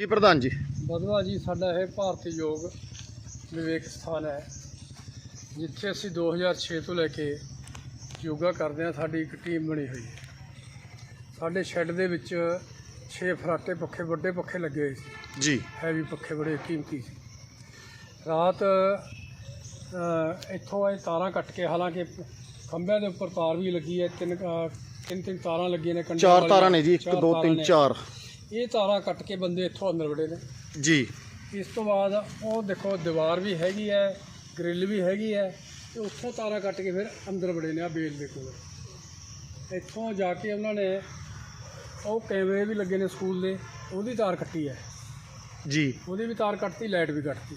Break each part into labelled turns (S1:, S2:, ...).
S1: ਜੀ ਪ੍ਰਧਾਨ ਜੀ।
S2: ਬਦਵਾ ਜੀ ਸਾਡਾ ਇਹ ਭਾਰਤੀ ਯੋਗ ਵਿਵੇਕ ਸਥਾਨ ਹੈ। ਜਿੱਥੇ ਅਸੀਂ 2006 ਤੋਂ ਲੈ ਕੇ ਯੋਗਾ ਕਰਦੇ ਹਾਂ ਸਾਡੀ ਇੱਕ ਟੀਮ ਬਣੀ ਹੋਈ ਹੈ। ਸਾਡੇ ਸ਼ੈੱਡ ਦੇ ਵਿੱਚ 6 ਫਰਾਟੇ ਪੱਖੇ ਵੱਡੇ ਪੱਖੇ ਲੱਗੇ ਹੋਏ ਸੀ।
S1: ਜੀ।
S2: ਹੈਵੀ ਪੱਖੇ ਬੜੇ ਕੀਮਤੀ ਸੀ। ਰਾਤ ਇੱਥੋਂ ਇਹ ਤਾਰਾਂ ਕੱਟ ਕੇ ਹਾਲਾਂਕਿ ਖੰਭਿਆਂ ਦੇ ਉੱਪਰ ਤਾਰ ਵੀ ਲੱਗੀ ਹੈ। ਤਿੰਨ ਤਿੰਨ ਤਿੰਨ ਤਾਰਾਂ ਲੱਗੀਆਂ ਨੇ
S1: ਚਾਰ। ਤਾਰਾਂ ਨੇ ਜੀ 1
S2: ਚਾਰ
S1: 2
S2: ਤਾਰਾਂ
S1: 3
S2: ਨੇ।
S1: 4
S2: ਇਹ ਤਾਰਾਂ ਕੱਟ ਕੇ ਬੰਦੇ ਇੱਥੋਂ ਅੰਦਰ ਵੜੇ ਨੇ।
S1: ਜੀ।
S2: ਇਸ ਤੋਂ ਬਾਅਦ ਉਹ ਦੇਖੋ ਦੀਵਾਰ ਵੀ ਹੈਗੀ ਹੈ ਗ੍ਰਿਲ ਵੀ ਹੈਗੀ ਹੈ ਤੇ ਉੱਥੋਂ ਤਾਰਾਂ ਕੱਟ ਕੇ ਫਿਰ ਅੰਦਰ ਵੜੇ ਨੇ ਆ ਬੇਲ ਦੇ ਕੋਲ। ਇੱਥੋਂ ਜਾ ਕੇ ਉਹਨਾਂ ਨੇ ਉਹ ਕੈਮਰੇ ਵੀ ਲੱਗੇ ਨੇ ਸਕੂਲ ਦੇ ਉਹਦੀ ਤਾਰ ਕੱਟੀ ਹੈ।
S1: ਜੀ।
S2: ਉਹਦੀ ਵੀ ਤਾਰ ਕੱਟਤੀ ਲਾਈਟ ਵੀ ਕੱਟਤੀ।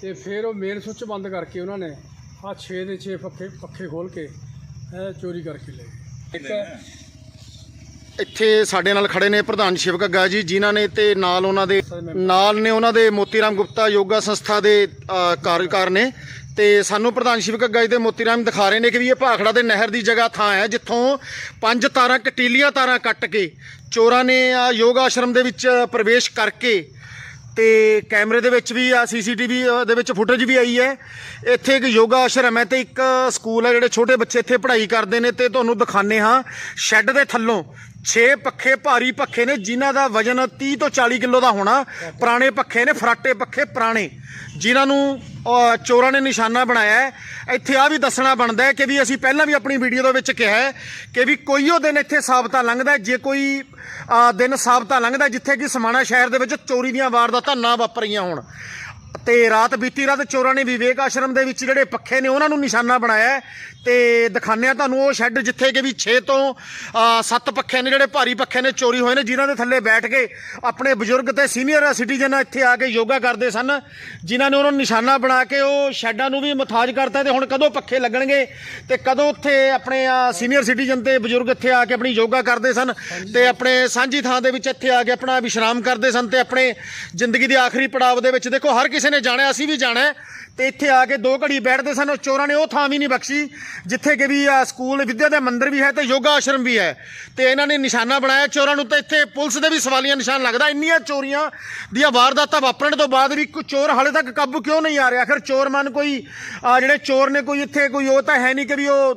S2: ਤੇ ਫਿਰ ਉਹ ਮੇਨ ਸੁੱਚ ਬੰਦ ਕਰਕੇ ਉਹਨਾਂ ਨੇ ਆ 6 ਦੇ 6 ਪੱਖੇ ਪੱਖੇ ਖੋਲ ਕੇ ਇਹ ਚੋਰੀ ਕਰਕੇ ਲੈ ਗਏ। ਇੱਕ
S1: ਇੱਥੇ ਸਾਡੇ ਨਾਲ ਖੜੇ ਨੇ ਪ੍ਰਧਾਨ ਸ਼ਿਵ ਗੱਗਾ ਜੀ, ਜਿਨ੍ਹਾਂ ਨੇ ਤੇ ਨਾਲ ਉਹਨਾਂ ਦੇ ਨਾਲ ਨੇ ਉਹਨਾਂ ਦੇ ਮੋਤੀਰਾਮ ਗੁਪਤਾ ਯੋਗਾ ਸੰਸਥਾ ਦੇ ਕਾਰਜਕਾਰ ਨੇ। ਤੇ ਸਾਨੂੰ ਪ੍ਰਧਾਨ ਸ਼ਿਵ ਗੱਗਾ ਜੀ ਦੇ ਮੋਤੀਰਾਮ ਦਿਖਾ ਰਹੇ ਨੇ ਕਿ ਵੀ ਇਹ ਭਾਖੜਾ ਦੇ ਨਹਿਰ ਦੀ ਜਗ੍ਹਾ ਥਾਂ ਹੈ, ਜਿੱਥੋਂ ਪੰਜ ਤਾਰਾਂ, ਕਟੀਲੀਆਂ ਤਾਰਾਂ ਕੱਟ ਕੇ ਚੋਰਾਂ ਨੇ ਆ ਯੋਗਾ ਆਸ਼ਰਮ ਦੇ ਵਿੱਚ ਪ੍ਰਵੇਸ਼ ਕਰਕੇ ਤੇ ਕੈਮਰੇ ਦੇ ਵਿੱਚ ਵੀ ਆ, ਸੀਸੀਟੀਵੀ ਦੇ ਵਿੱਚ ਫੁਟੇਜ ਵੀ ਆਈ ਹੈ। ਇੱਥੇ ਇੱਕ ਯੋਗਾ ਆਸ਼ਰਮ ਹੈ ਤੇ ਇੱਕ ਸਕੂਲ ਹੈ, ਜਿਹੜੇ ਛੋਟੇ ਬੱਚੇ ਇੱਥੇ ਪੜ੍ਹਾਈ ਕਰਦੇ ਨੇ ਤੇ ਤੁਹਾਨੂੰ ਦਿਖਾਣੇ ਹਾਂ। ਸ਼ੈੱਡ ਦੇ ਥੱਲੋਂ 6 ਪੱਖੇ ਭਾਰੀ ਪੱਖੇ ਨੇ, ਜਿਨ੍ਹਾਂ ਦਾ ਵਜ਼ਨ 30 ਤੋਂ 40 ਕਿਲੋ ਦਾ ਹੋਣਾ। ਪੁਰਾਣੇ ਪੱਖੇ ਨੇ, ਫਰਾਟੇ ਪੱਖੇ ਪੁਰਾਣੇ। ਜਿਨ੍ਹਾਂ ਨੂੰ ਚੋਰਾਂ ਨੇ ਨਿਸ਼ਾਨਾ ਬਣਾਇਆ ਹੈ। ਇੱਥੇ ਆ ਵੀ ਦੱਸਣਾ ਬਣਦਾ ਹੈ ਕਿ ਵੀ ਅਸੀਂ ਪਹਿਲਾਂ ਵੀ ਆਪਣੀ ਵੀਡੀਓ ਦੇ ਵਿੱਚ ਕਿਹਾ ਹੈ ਕਿ ਵੀ ਕੋਈ ਉਹ ਦਿਨ ਇੱਥੇ ਸਾਬਤਾ ਲੰਘਦਾ ਜੇ ਕੋਈ ਦਿਨ ਸਾਬਤਾ ਲੰਘਦਾ ਜਿੱਥੇ ਕਿ ਸਮਾਣਾ ਸ਼ਹਿਰ ਦੇ ਵਿੱਚ ਚੋਰੀ ਦੀਆਂ ਵਾਰਦਾਤਾਂ ਨਾ ਵਾਪਰੀਆਂ ਹੋਣ। ਤੇ ਰਾਤ ਬੀਤੀ ਰਾਤ ਚੋਰਾਂ ਨੇ ਵਿਵੇਕ ਆਸ਼ਰਮ ਦੇ ਵਿੱਚ ਜਿਹੜੇ ਪੱਖੇ ਨੇ ਉਹਨਾਂ ਨੂੰ ਨਿਸ਼ਾਨਾ ਬਣਾਇਆ ਹੈ ਤੇ ਦਿਖਾਉਂਦੇ ਹਾਂ ਤੁਹਾਨੂੰ ਉਹ ਸ਼ੈੱਡ ਜਿੱਥੇ ਕਿ ਵੀ 6 ਤੋਂ 7 ਪੱਖੇ ਨੇ ਜਿਹੜੇ ਭਾਰੀ ਪੱਖੇ ਨੇ ਚੋਰੀ ਹੋਏ ਨੇ, ਜਿਨ੍ਹਾਂ ਦੇ ਥੱਲੇ ਬੈਠ ਕੇ ਆਪਣੇ ਬਜ਼ੁਰਗ ਤੇ ਸੀਨੀਅਰ ਸਿਟੀਜ਼ਨ ਇੱਥੇ ਆ ਕੇ ਯੋਗਾ ਕਰਦੇ ਸਨ, ਜਿਨ੍ਹਾਂ ਨੇ ਉਹਨਾਂ ਨੂੰ ਨਿਸ਼ਾਨਾ ਬਣਾ ਕੇ ਉਹ ਸ਼ੈੱਡਾਂ ਨੂੰ ਵੀ ਮਥਾਜ ਕਰਤਾ ਤੇ ਹੁਣ ਕਦੋਂ ਪੱਖੇ ਲੱਗਣਗੇ ਤੇ ਕਦੋਂ ਉੱਥੇ ਆਪਣੇ ਸੀਨੀਅਰ ਸਿਟੀਜ਼ਨ ਤੇ ਬਜ਼ੁਰਗ ਇੱਥੇ ਆ ਕੇ ਆਪਣੀ ਯੋਗਾ ਕਰਦੇ ਸਨ ਤੇ ਆਪਣੇ ਸਾਂਝੀ ਥਾਂ ਦੇ ਵਿੱਚ ਇੱਥੇ ਆ ਕੇ ਆਪਣਾ ਵਿਸ਼ਰਾਮ ਕਰਦੇ ਸਨ ਤੇ ਆਪਣੇ ਜ਼ਿੰਦਗੀ ਦੇ ਆਖਰੀ ਪੜਾਵ ਦੇ ਵਿੱਚ ਦੇਖੋ ਹਰ ਕਿਸੇ ਕਿਸੇ ਨੇ ਜਾਣਾ ਅਸੀਂ ਵੀ ਜਾਣਾ ਹੈ। ਤੇ ਇੱਥੇ ਆ ਕੇ ਦੋ ਘੜੀ ਬੈਠਦੇ ਸਨ ਚੋਰਾਂ ਨੇ ਉਹ ਥਾਂ ਵੀ ਨਹੀਂ ਬਖਸ਼ੀ ਜਿੱਥੇ ਕਿ ਵੀ ਆ, ਸਕੂਲ ਵਿਦਿਆ ਦਾ ਮੰਦਿਰ ਵੀ ਹੈ ਤੇ ਯੋਗਾ ਆਸ਼ਰਮ ਵੀ ਹੈ। ਤੇ ਇਹਨਾਂ ਨੇ ਨਿਸ਼ਾਨਾ ਬਣਾਇਆ ਚੋਰਾਂ ਨੂੰ ਤਾਂ ਇੱਥੇ ਪੁਲਿਸ ਦੇ ਵੀ ਸਵਾਲੀਆ ਨਿਸ਼ਾਨ ਲੱਗਦਾ। ਇੰਨੀਆਂ ਚੋਰੀਆਂ ਦੀਆਂ ਵਾਰਦਾਤਾਂ ਵਾਪਰਨ ਤੋਂ ਬਾਅਦ ਵੀ ਕੋਈ ਚੋਰ ਹਾਲੇ ਤੱਕ ਕਾਬੂ ਕਿਉਂ ਨਹੀਂ ਆ ਰਿਹਾ? ਆਖਰ ਚੋਰ ਮਨ ਕੋਈ ਜਿਹੜੇ ਚੋਰ ਨੇ ਕੋਈ ਇੱਥੇ ਕੋਈ ਉਹ ਤਾਂ ਹੈ ਨਹੀਂ ਕਿ ਵੀ ਉਹ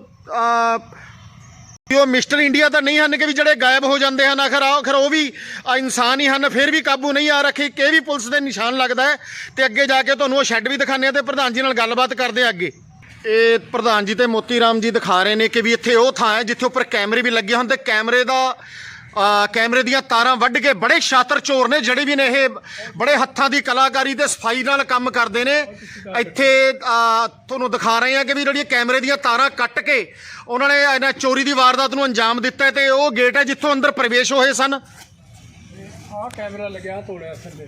S1: ਉਹ ਮਿਸਟਰ ਇੰਡੀਆ ਤਾਂ ਨਹੀਂ ਹਨ ਕਿ ਵੀ ਜਿਹੜੇ ਗਾਇਬ ਹੋ ਜਾਂਦੇ ਹਨ, ਆਖਰ ਆਖਰ ਉਹ ਵੀ ਇਨਸਾਨ ਹੀ ਹਨ, ਫਿਰ ਵੀ ਕਾਬੂ ਨਹੀਂ ਆ ਰੱਖੇ, ਕਿ ਵੀ ਪੁਲਿਸ ਦੇ ਨਿਸ਼ਾਨ ਲੱਗਦਾ ਹੈ ਤੇ ਅੱਗੇ ਜਾ ਕੇ ਤੁਹਾਨੂੰ ਉਹ ਸ਼ੈੱਡ ਵੀ ਦਿਖਾਣੇ ਆ ਤੇ ਪ੍ਰਧਾਨ ਜੀ ਨਾਲ ਗੱਲਬਾਤ ਕਰਦੇ ਆ ਅੱਗੇ। ਇਹ ਪ੍ਰਧਾਨ ਜੀ ਤੇ ਮੋਤੀ ਰਾਮ ਜੀ ਦਿਖਾ ਰਹੇ ਨੇ ਕਿ ਵੀ ਇੱਥੇ ਉਹ ਥਾਂ ਹੈ ਜਿੱਥੇ ਉੱਪਰ ਕੈਮਰੇ ਵੀ ਲੱਗੇ ਹਨ ਤੇ ਕੈਮਰੇ ਦਾ ਕੈਮਰੇ ਦੀਆਂ ਤਾਰਾਂ ਵੱਢ ਕੇ ਬੜੇ ਸ਼ਾਤਰ ਚੋਰ ਨੇ ਜਿਹੜੇ ਵੀ ਨੇ ਇਹ ਬੜੇ ਹੱਥਾਂ ਦੀ ਕਲਾਕਾਰੀ ਤੇ ਸਫ਼ਾਈ ਨਾਲ ਕੰਮ ਕਰਦੇ ਨੇ। ਇੱਥੇ ਤੁਹਾਨੂੰ ਦਿਖਾ ਰਹੇ ਹਾਂ ਕਿ ਵੀ ਜਿਹੜੀਆਂ ਕੈਮਰੇ ਦੀਆਂ ਤਾਰਾਂ ਕੱਟ ਕੇ ਉਹਨਾਂ ਨੇ ਇਹਨਾਂ ਚੋਰੀ ਦੀ ਵਾਰਦਾਤ ਨੂੰ ਅੰਜਾਮ ਦਿੱਤਾ ਹੈ ਤੇ ਉਹ ਗੇਟ ਹੈ ਜਿੱਥੋਂ ਅੰਦਰ ਪ੍ਰਵੇਸ਼ ਹੋਏ ਸਨ।
S2: ਆਹ ਕੈਮਰਾ ਲੱਗਿਆ ਤੋੜਿਆ ਥੱਲੇ।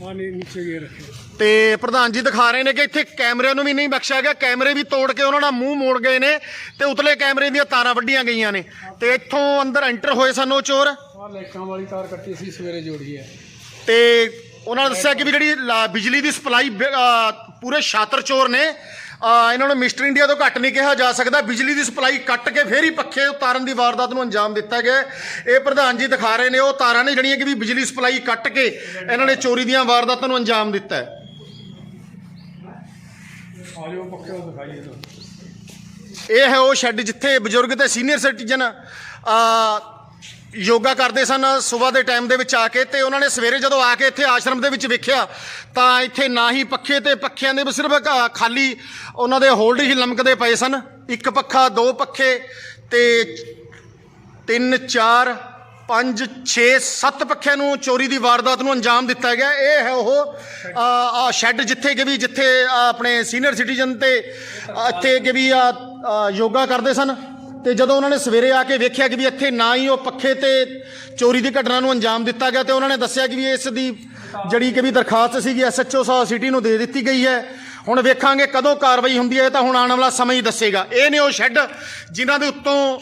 S2: ਮਾਂ ਨੀਚੇ ਗਏ ਰੱਖੇ।
S1: ਤੇ ਪ੍ਰਧਾਨ ਜੀ ਦਿਖਾ ਰਹੇ ਨੇ ਕਿ ਇੱਥੇ ਕੈਮਰਿਆਂ ਨੂੰ ਵੀ ਨਹੀਂ ਬਖਸ਼ਿਆ ਗਿਆ। ਕੈਮਰੇ ਵੀ ਤੋੜ ਕੇ ਉਹਨਾਂ ਦਾ ਮੂੰਹ ਮੋੜ ਗਏ ਨੇ ਤੇ ਉਤਲੇ ਕੈਮਰੇ ਦੀਆਂ ਤਾਰਾਂ ਵੱਢੀਆਂ ਗਈਆਂ ਨੇ। ਤੇ ਇੱਥੋਂ ਅੰਦਰ ਐਂਟਰ ਹੋਏ ਸਨ ਉਹ ਚੋਰ।
S2: ਆਹ ਲਾਈਟਾਂ ਵਾਲੀ ਤਾਰ ਕੱਟੀ ਸੀ ਸਵੇਰੇ ਜੋੜੀ ਹੈ।
S1: ਤੇ ਉਹਨਾਂ ਨੇ ਦੱਸਿਆ ਕਿ ਵੀ ਜਿਹੜੀ ਲਾ- ਬਿਜਲੀ ਦੀ ਸਪਲਾਈ ਪੂਰੇ ਸ਼ਾਤਰ ਚੋਰ ਨੇ। ਅਹ ਇਹਨਾਂ ਨੂੰ ਮਿਸਟਰ ਇੰਡੀਆ ਤੋਂ ਘੱਟ ਨਹੀਂ ਕਿਹਾ ਜਾ ਸਕਦਾ। ਬਿਜਲੀ ਦੀ ਸਪਲਾਈ ਕੱਟ ਕੇ ਫੇਰ ਹੀ ਪੱਖੇ ਉਤਾਰਨ ਦੀ ਵਾਰਦਾਤ ਨੂੰ ਅੰਜਾਮ ਦਿੱਤਾ ਗਿਆ ਹੈ। ਇਹ ਪ੍ਰਧਾਨ ਜੀ ਦਿਖਾ ਰਹੇ ਨੇ ਉਹ ਤਾਰਾਂ ਨੇ ਜਿਹੜੀਆਂ ਕਿ ਵੀ ਬਿਜਲੀ ਸਪਲਾਈ ਕੱਟ ਕੇ ਇਹਨਾਂ ਨੇ ਚੋਰੀ ਦੀਆਂ ਵਾਰਦਾਤਾਂ ਨੂੰ ਅੰਜਾਮ ਦਿੱਤਾ ਹੈ।
S2: ਆ ਪੱਕੇ ਦਿਖਾਈਏ ਤੁਹਾਨੂੰ
S1: ਇਹ ਹੈ ਉਹ ਸ਼ੈੱਡ ਜਿੱਥੇ ਬਜ਼ੁਰਗ ਤੇ ਸੀਨੀਅਰ ਸਿਟੀਜ਼ਨ ਆ ਯੋਗਾ ਕਰਦੇ ਸਨ ਸਵੇਰ ਦੇ ਟਾਈਮ ਦੇ ਵਿੱਚ ਆ ਕੇ ਤੇ ਉਹਨਾਂ ਨੇ ਸਵੇਰੇ ਜਦੋਂ ਆ ਕੇ ਇੱਥੇ ਆਸ਼ਰਮ ਦੇ ਵਿੱਚ ਵੇਖਿਆ ਤਾਂ ਇੱਥੇ ਨਾ ਹੀ ਪੱਖੇ ਤੇ ਪੱਖਿਆਂ ਦੇ ਸਿਰਫ ਘ- ਖਾਲੀ ਉਹਨਾਂ ਦੇ ਹੋਲਡ ਹੀ ਲਮਕਦੇ ਪਏ ਸਨ। ਇੱਕ ਪੱਖਾ, ਦੋ ਪੱਖੇ ਤੇ 3 4 5 6 7 ਪੱਖਿਆਂ ਨੂੰ ਚੋਰੀ ਦੀ ਵਾਰਦਾਤ ਨੂੰ ਅੰਜਾਮ ਦਿੱਤਾ ਗਿਆ। ਇਹ ਹੈ ਉਹ ਆ ਸ਼ੈੱਡ ਜਿੱਥੇ ਕਿ ਵੀ, ਜਿੱਥੇ ਆਪਣੇ ਸੀਨੀਅਰ ਸਿਟੀਜ਼ਨ ਤੇ ਇੱਥੇ ਕਿ ਵੀ ਯੋਗਾ ਕਰਦੇ ਸਨ। ਤੇ ਜਦੋਂ ਉਹਨਾਂ ਨੇ ਸਵੇਰੇ ਆ ਕੇ ਵੇਖਿਆ ਕਿ ਵੀ ਇੱਥੇ ਨਾ ਹੀ ਉਹ ਪੱਖੇ ਤੇ ਚੋਰੀ ਦੀ ਘਟਨਾ ਨੂੰ ਅੰਜਾਮ ਦਿੱਤਾ ਗਿਆ, ਤੇ ਉਹਨਾਂ ਨੇ ਦੱਸਿਆ ਕਿ ਵੀ ਇਸ ਦੀ ਜਿਹੜੀ ਕਿ ਵੀ ਦਰਖਾਸਤ ਸੀਗੀ ਐਸਐਚਓ ਸਾਹਿਬ ਸਿਟੀ ਨੂੰ ਦੇ ਦਿੱਤੀ ਗਈ ਹੈ। ਹੁਣ ਵੇਖਾਂਗੇ ਕਦੋਂ ਕਾਰਵਾਈ ਹੁੰਦੀ ਹੈ, ਇਹ ਤਾਂ ਹੁਣ ਆਉਣ ਵਾਲਾ ਸਮਾਂ ਹੀ ਦੱਸੇਗਾ। ਇਹ ਨੇ ਉਹ ਸ਼ੈੱਡ, ਜਿਨ੍ਹਾਂ ਦੇ ਉੱਤੋਂ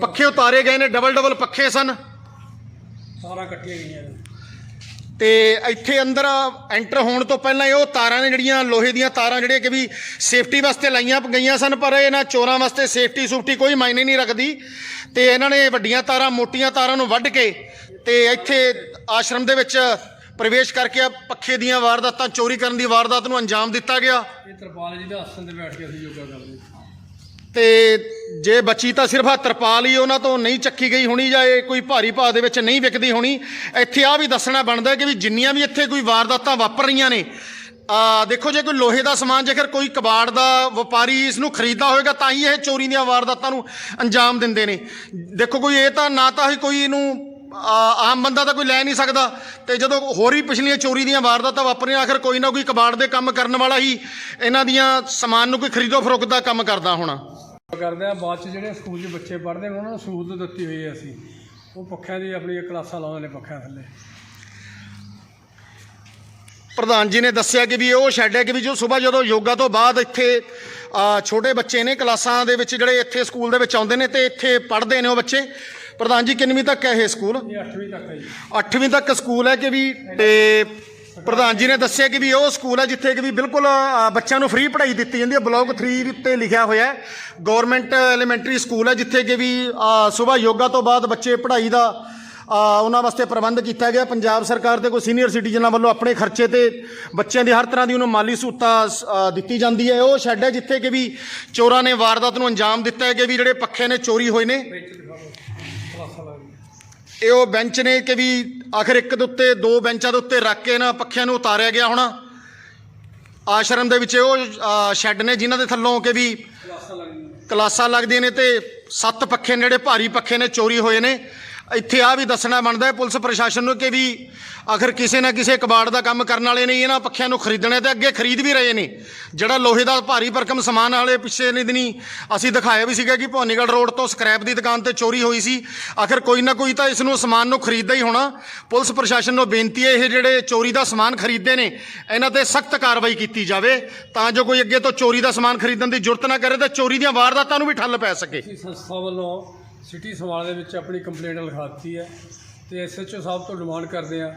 S1: ਪੱਖੇ ਉਤਾਰੇ ਗਏ ਨੇ ਡਬਲ ਡਬਲ ਪੱਖੇ ਸਨ।
S2: ਤਾਰਾਂ ਕੱਟੀਆਂ ਗਈਆਂ
S1: ਤੇ ਇੱਥੇ ਅੰਦਰ ਐਂਟਰ ਹੋਣ ਤੋਂ ਪਹਿਲਾਂ ਇਹ ਉਹ ਤਾਰਾਂ ਨੇ ਜਿਹੜੀਆਂ ਲੋਹੇ ਦੀਆਂ ਤਾਰਾਂ ਜਿਹੜੀਆਂ ਕਿ ਵੀ ਸੇਫਟੀ ਵਾਸਤੇ ਲਾਈਆਂ ਗਈਆਂ ਸਨ ਪਰ ਇਹਨਾਂ ਚੋਰਾਂ ਵਾਸਤੇ ਸੇਫਟੀ ਸੁਫਟੀ ਕੋਈ ਮਾਇਨੇ ਨਹੀਂ ਰੱਖਦੀ। ਤੇ ਇਹਨਾਂ ਨੇ ਵੱਡੀਆਂ ਤਾਰਾਂ ਮੋਟੀਆਂ ਤਾਰਾਂ ਨੂੰ ਵੱਢ ਕੇ ਤੇ ਇੱਥੇ ਆਸ਼ਰਮ ਦੇ ਵਿੱਚ ਪ੍ਰਵੇਸ਼ ਕਰਕੇ ਪੱਖੇ ਦੀਆਂ ਵਾਰਦਾਤਾਂ ਚੋਰੀ ਕਰਨ ਦੀ ਵਾਰਦਾਤ ਨੂੰ ਅੰਜਾਮ ਦਿੱਤਾ ਗਿਆ।
S2: ਇਹ ਤਰਪਾਲ ਜੀ ਦੇ ਆਸਣ ਤੇ ਬੈਠ ਕੇ ਅਸੀਂ ਯੋਗਾ ਕਰਦੇ
S1: ਤੇ ਜੇ ਬਚੀ ਤਾਂ ਸਿਰਫ ਆ ਤਰਪਾਲ ਹੀ ਉਹਨਾਂ ਤੋਂ ਨਹੀਂ ਚੱਕੀ ਗਈ ਹੋਣੀ ਜਾਂ ਇਹ ਕੋਈ ਭਾਰੀ ਭਾਅ ਦੇ ਵਿੱਚ ਨਹੀਂ ਵਿਕਦੀ ਹੋਣੀ, ਇੱਥੇ ਆ ਵੀ ਦੱਸਣਾ ਬਣਦਾ ਕਿ ਵੀ ਜਿੰਨੀਆਂ ਵੀ ਇੱਥੇ ਕੋਈ ਵਾਰਦਾਤਾਂ ਵਾਪਰ ਰਹੀਆਂ ਨੇ, ਆ ਦੇਖੋ ਜੇ ਕੋਈ ਲੋਹੇ ਦਾ ਸਮਾਨ ਜੇਕਰ ਕੋਈ ਕਬਾੜ ਦਾ ਵਪਾਰੀ ਇਸ ਨੂੰ ਖਰੀਦਦਾ ਹੋਵੇਗਾ ਤਾਂ ਹੀ ਇਹ ਚੋਰੀ ਦੀਆਂ ਵਾਰਦਾਤਾਂ ਨੂੰ ਅੰਜਾਮ ਦਿੰਦੇ ਨੇ। ਦੇਖੋ ਕੋਈ ਇਹ ਤਾਂ ਨਾ ਤਾਂ ਹੀ ਕੋਈ ਇਹਨੂੰ ਆ, ਆਮ ਬੰਦਾ ਤਾਂ ਕੋਈ ਲੈ ਨਹੀਂ ਸਕਦਾ। ਤੇ ਜਦੋਂ ਹੋਰ ਹੀ ਪਿਛਲੀਆਂ ਚੋਰੀ ਦੀਆਂ ਵਾਰਦਾਤਾਂ ਵਾਪਰੀਆਂ ਆਖਰ ਕੋਈ ਨਾ ਕੋਈ ਕਬਾੜ ਦੇ ਕੰਮ ਕਰਨ ਵਾਲਾ ਹੀ ਇਹਨਾਂ ਦੀਆਂ ਸਮਾਨ ਨੂੰ ਕੋਈ ਖਰੀਦੋ ਫਰੋਖਤ ਦਾ ਕੰਮ ਕਰਦਾ ਹੋਣਾ।
S2: ਕਰਦੇ ਆ ਬਾਅਦ ਚ ਜਿਹੜੇ ਸਕੂਲ 'ਚ ਬੱਚੇ ਪੜ੍ਹਦੇ ਨੇ ਉਹਨਾਂ ਨੂੰ ਸਹੂਲਤ ਦਿੱਤੀ ਹੋਈ ਹੈ ਅਸੀਂ। ਉਹ ਪੱਖਿਆਂ ਦੀ ਆਪਣੀਆਂ ਕਲਾਸਾਂ ਲਾਉਂਦੇ ਨੇ ਪੱਖਿਆਂ ਥੱਲੇ।
S1: ਪ੍ਰਧਾਨ ਜੀ ਨੇ ਦੱਸਿਆ ਕਿ ਵੀ ਇਹ ਉਹ ਸ਼ੈੱਡ ਹੈ ਕਿ ਵੀ ਜੋ ਸਵੇਰ ਜਦੋਂ ਯੋਗਾ ਤੋਂ ਬਾਅਦ ਇੱਥੇ ਛੋਟੇ ਬੱਚੇ ਨੇ ਕਲਾਸਾਂ ਦੇ ਵਿੱਚ ਜਿਹੜੇ ਇੱਥੇ ਸਕੂਲ ਦੇ ਵਿੱਚ ਆਉਂਦੇ ਨੇ ਤੇ ਇੱਥੇ ਪੜ੍ਹਦੇ ਨੇ ਉਹ ਬੱਚੇ। ਪ੍ਰਧਾਨ ਜੀ ਕਿੰਨਵੀਂ ਤੱਕ ਹੈ ਇਹ ਸਕੂਲ?
S2: ਇਹ 8ਵੀਂ ਤੱਕ ਹੈ ਜੀ।
S1: 8ਵੀਂ ਤੱਕ ਸਕੂਲ ਹੈ ਕਿ ਵੀ ਤੇ ਪ੍ਰਧਾਨ ਜੀ ਨੇ ਦੱਸਿਆ ਕਿ ਵੀ ਉਹ ਸਕੂਲ ਹੈ ਜਿੱਥੇ ਕਿ ਵੀ ਬਿਲਕੁਲ ਅ, ਬੱਚਿਆਂ ਨੂੰ ਫ੍ਰੀ ਪੜ੍ਹਾਈ ਦਿੱਤੀ ਜਾਂਦੀ ਹੈ। ਬਲੌਗ 3 ਤੇ ਲਿਖਿਆ ਹੋਇਆ ਹੈ। ਗਵਰਨਮੈਂਟ ਐਲੀਮੈਂਟਰੀ ਸਕੂਲ ਹੈ ਜਿੱਥੇ ਕਿ ਵੀ ਸਵੇਰ ਯੋਗਾ ਤੋਂ ਬਾਅਦ ਬੱਚੇ ਪੜ੍ਹਾਈ ਦਾ ਅ, ਉਹਨਾਂ ਵਾਸਤੇ ਪ੍ਰਬੰਧ ਕੀਤਾ ਗਿਆ। ਪੰਜਾਬ ਸਰਕਾਰ ਤੇ ਕੋਈ ਸੀਨੀਅਰ ਸਿਟੀਜ਼ਨਾਂ ਵੱਲੋਂ ਆਪਣੇ ਖਰਚੇ ਤੇ ਬੱਚਿਆਂ ਦੀ ਹਰ ਤਰ੍ਹਾਂ ਦੀ ਉਹਨੂੰ ਮਾਲੀ ਸਹੂਲਤਾਂ ਅ, ਦਿੱਤੀ ਜਾਂਦੀ ਹੈ। ਉਹ ਸ਼ੈੱਡ ਹੈ ਜਿੱਥੇ ਕਿ ਵੀ ਚੋਰਾਂ ਨੇ ਵਾਰਦਾਤ ਨੂੰ ਅੰਜਾਮ ਦਿੱਤਾ ਹੈ ਕਿ ਵੀ ਜਿਹੜੇ ਪੱਖੇ ਨੇ ਚੋਰੀ ਹੋਏ ਨੇ। ਇਹ ਉਹ ਬੈਂਚ ਨੇ ਕਿ ਵੀ ਆਖਰ ਇੱਕ ਦੇ ਉੱਤੇ, ਦੋ ਬੈਂਚਾਂ ਦੇ ਉੱਤੇ ਰੱਖ ਕੇ ਨਾ ਪੱਖਿਆਂ ਨੂੰ ਉਤਾਰਿਆ ਗਿਆ ਹੋਣਾ। ਆਸ਼ਰਮ ਦੇ ਵਿੱਚ ਉਹ ਸ਼ੈੱਡ ਨੇ ਜਿਨ੍ਹਾਂ ਦੇ ਥੱਲੋਂ ਕਿ ਵੀ
S2: ਕਲਾਸਾਂ ਲੱਗਦੀਆਂ
S1: ਨੇ ਤੇ ਸੱਤ ਪੱਖੇ ਨੇ ਜਿਹੜੇ ਭਾਰੀ ਪੱਖੇ ਨੇ, ਚੋਰੀ ਹੋਏ ਨੇ। ਇੱਥੇ ਆ ਵੀ ਦੱਸਣਾ ਬਣਦਾ ਹੈ ਪੁਲਿਸ ਪ੍ਰਸ਼ਾਸਨ ਨੂੰ ਕਿ ਵੀ ਆਖਰ ਕਿਸੇ ਨਾ ਕਿਸੇ ਕਬਾੜ ਦਾ ਕੰਮ ਕਰਨ ਵਾਲੇ ਨੇ, ਇਹਨਾਂ ਪੱਖਿਆਂ ਨੂੰ ਖਰੀਦਣਾ ਤੇ ਅੱਗੇ ਖਰੀਦ ਵੀ ਰਹੇ ਨੇ। ਜਿਹੜਾ ਲੋਹੇ ਦਾ ਭਾਰੀ ਭਰਕਮ ਸਮਾਨ ਵਾਲੇ ਪਿੱਛੇ ਨੇ ਦਿਨੀ, ਅਸੀਂ ਦਿਖਾਇਆ ਵੀ ਸੀਗਾ ਕਿ ਭਵਾਨੀਗੜ੍ਹ ਰੋਡ ਤੋਂ ਸਕ੍ਰੈਪ ਦੀ ਦੁਕਾਨ ਤੇ ਚੋਰੀ ਹੋਈ ਸੀ। ਆਖਰ ਕੋਈ ਨਾ ਕੋਈ ਤਾਂ ਇਸ ਨੂੰ ਸਮਾਨ ਨੂੰ ਖਰੀਦਦਾ ਹੀ ਹੋਣਾ। ਪੁਲਿਸ ਪ੍ਰਸ਼ਾਸਨ ਨੂੰ ਬੇਨਤੀ ਹੈ ਇਹ ਜਿਹੜੇ ਚੋਰੀ ਦਾ ਸਮਾਨ ਖਰੀਦਦੇ ਨੇ, ਇਹਨਾਂ ਤੇ ਸਖਤ ਕਾਰਵਾਈ ਕੀਤੀ ਜਾਵੇ, ਤਾਂ ਜੋ ਕੋਈ ਅੱਗੇ ਤੋਂ ਚੋਰੀ ਦਾ ਸਮਾਨ ਖਰੀਦਣ ਦੀ ਜ਼ਰੂਰਤ ਨਾ ਕਰੇ ਤੇ ਚੋਰੀ ਦੀਆਂ ਵਾਰਦਾਤਾਂ ਨੂੰ ਵੀ ਠੱਲ ਪੈ ਸਕੇ।
S2: ਸੰਸਥਾ ਵੱਲੋਂ ਸਿਟੀ ਸਮਾਲ ਦੇ ਵਿੱਚ ਆਪਣੀ ਕੰਪਲੇਂਟ ਲਿਖਾ ਦਿੱਤੀ ਹੈ ਤੇ ਐਸਐਚਓ ਸਾਹਿਬ ਤੋਂ ਡਿਮਾਂਡ ਕਰਦੇ ਆ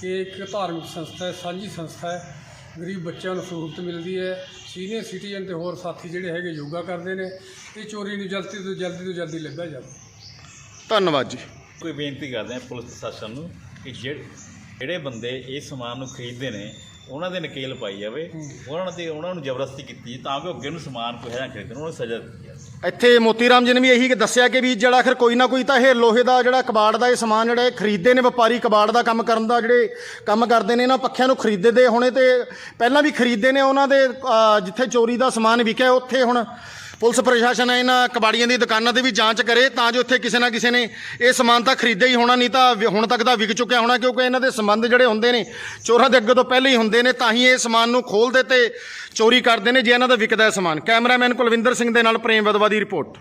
S2: ਕਿ ਇੱਕ ਧਾਰਮਿਕ ਸੰਸਥਾ ਹੈ ਸਾਂਝੀ ਸੰਸਥਾ ਹੈ ਗਰੀਬ ਬੱਚਿਆਂ ਨੂੰ ਸਹੂਲਤ ਮਿਲਦੀ ਹੈ ਸੀਨੀਅਰ ਸਿਟੀਜ਼ਨ ਤੇ ਹੋਰ ਸਾਥੀ ਜਿਹੜੇ ਹੈਗੇ ਯੋਗਾ ਕਰਦੇ ਨੇ ਇਹ ਚੋਰੀ ਨੂੰ ਜਲਦੀ ਤੋਂ ਜਲਦੀ ਤੋਂ ਜਲਦੀ ਲੱਭਿਆ ਜਾਵੇ।
S1: ਧੰਨਵਾਦ ਜੀ।
S3: ਕੋਈ ਬੇਨਤੀ ਕਰਦੇ ਹਾਂ ਪੁਲਿਸ ਪ੍ਰਸ਼ਾਸਨ ਨੂੰ ਕਿ ਜਿਹੜੇ ਜਿਹੜੇ ਬੰਦੇ ਇਹ ਸਮਾਨ ਨੂੰ ਖਰੀਦਦੇ ਨੇ ਉਹਨਾਂ ਦੇ ਨਕੇਲ ਪਾਈ ਜਾਵੇ ਉਹਨਾਂ ਤੇ ਉਹਨਾਂ ਨੂੰ ਜ਼ਬਰਦਸਤੀ ਕੀਤੀ ਤਾਂ ਕਿ ਉਹ ਅੱਗੇ ਨੂੰ ਸਮਾਨ ਕੋਈ ਹੈ ਖਰੀਦਣ ਉਹਨਾਂ ਨੂੰ ਸਜ਼ਾ ਦਿੱਤੀ ਜਾਵੇ।
S1: ਇੱਥੇ ਮੋਤੀ ਰਾਮ ਜੀ ਨੇ ਵੀ ਇਹੀ ਦੱਸਿਆ ਕਿ ਵੀ ਜਿਹੜਾ ਆਖਰ ਕੋਈ ਨਾ ਕੋਈ ਤਾਂ ਇਹ ਲੋਹੇ ਦਾ ਜਿਹੜਾ ਕਬਾੜ ਦਾ ਇਹ ਸਮਾਨ ਜਿਹੜਾ ਇਹ ਖਰੀਦਦੇ ਨੇ ਵਪਾਰੀ ਕਬਾੜ ਦਾ ਕੰਮ ਕਰਨ ਦਾ ਜਿਹੜੇ ਕੰਮ ਕਰਦੇ ਨੇ ਇਹਨਾਂ ਪੱਖਿਆਂ ਨੂੰ ਖਰੀਦਦੇ ਹੋਣੇ ਤੇ ਪਹਿਲਾਂ ਵੀ ਖਰੀਦਦੇ ਨੇ ਉਹਨਾਂ ਦੇ ਜਿੱਥੇ ਚੋਰੀ ਦਾ ਸਮਾਨ ਵਿਕਿਆ ਉੱਥੇ ਹੁਣ ਪੁਲਿਸ ਪ੍ਰਸ਼ਾਸਨ ਇਹਨਾਂ ਕਬਾੜੀਆਂ ਦੀ ਦੁਕਾਨਾਂ ਤੇ ਵੀ ਜਾਂਚ ਕਰੇ ਤਾਂ ਜੋ ਇੱਥੇ ਕਿਸੇ ਨਾ ਕਿਸੇ ਨੇ ਇਹ ਸਮਾਨ ਤਾਂ ਖਰੀਦਿਆ ਹੀ ਹੋਣਾ, ਨਹੀਂ ਤਾਂ ਵਿ- ਹੁਣ ਤੱਕ ਦਾ ਵਿਕ ਚੁੱਕਿਆ ਹੋਣਾ ਕਿਉਂਕਿ ਇਹਨਾਂ ਦੇ ਸੰਬੰਧ ਜਿਹੜੇ ਹੁੰਦੇ ਨੇ, ਚੋਰਾਂ ਦੇ ਅੱਗੇ ਤੋਂ ਪਹਿਲੇ ਹੀ ਹੁੰਦੇ ਨੇ, ਤਾਂ ਹੀ ਇਹ ਸਮਾਨ ਨੂੰ ਖੋਲਦੇ ਤੇ ਚੋਰੀ ਕਰਦੇ ਨੇ ਜੇ ਇਹਨਾਂ ਦਾ ਵਿਕਦਾ ਹੈ ਸਮਾਨ। ਕੈਮਰਾਮੈਨ ਕੁਲਵਿੰਦਰ ਸਿੰਘ ਦੇ ਨਾਲ ਪ੍ਰੇਮ ਵਦਵਾ ਦੀ ਰਿਪੋਰਟ।